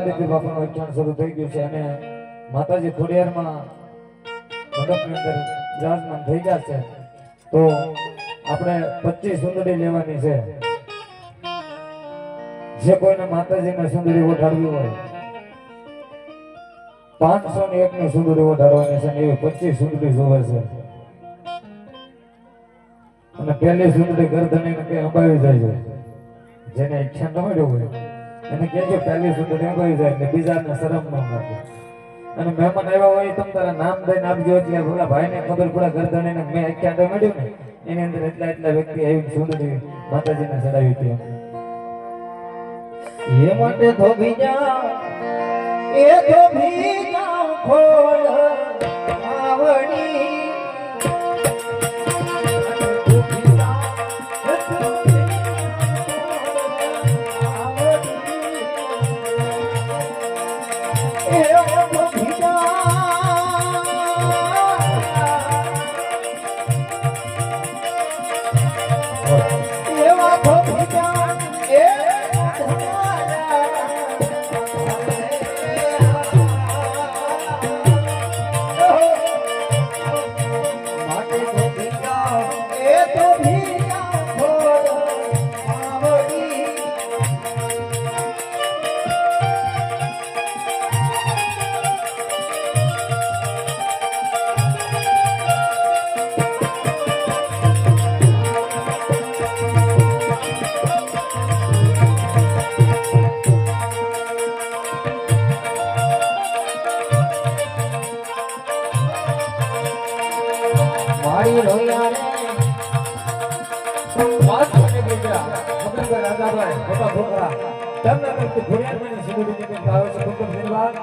અત્યારે બાપાનું વ્યાખ્યાન શરૂ થઈ ગયું છે અને માતાજી ખોડિયારમાં મંડપની અંદર વિરાજમાન થઈ ગયા છે. તો આપણે પચીસ સુંદરી લેવાની છે. જે કોઈને માતાજીને સુંદરી ઓઢાડવી હોય, પાંચસો ને એક ની સુંદરી ઓઢાડવાની છે એવી પચીસ સુંદરી જોવે છે. અને પહેલી સુંદરી ગરદની અંબાવી જાય છે. જેને ઈચ્છા ન મળ્યો હોય. એને કહેજો પહેલી સુંદરી અંબાવી જાય એટલે બીજાને શરમ ન લાગે. અને મહેમાન આવ્યા હોય, તમ તારા નામ દઈને આપજો, એટલે પેલા ભાઈને ખબર પડે ગરદણી ને મેં આખ્યા મળ્યું ને, એની અંદર એટલા એટલા વ્યક્તિ આવી સુંદરી માતાજીને ચડાવી હતી. એ માટે ધોબી જા એ ધોબી જા ખોળ આવડી વાત મને બીજા મગનભાઈ રાજાભાઈ મોટા છોકરા તેમના તરફથી ફરિયાદની સુગડી નીકળી આવે છે. ડોક્ટર ધન્યવાદ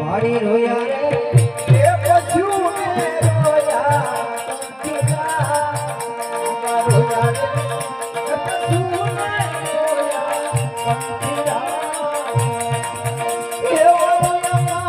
મારી રોયા. રે એ પછું ને રોયા. ને રોયા. પંખીડા. એ વરોયામાં,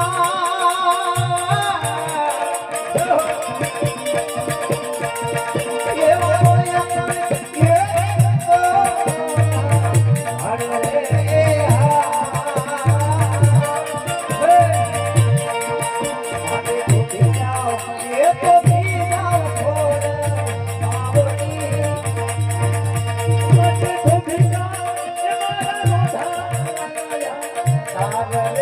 ಸಾಗರ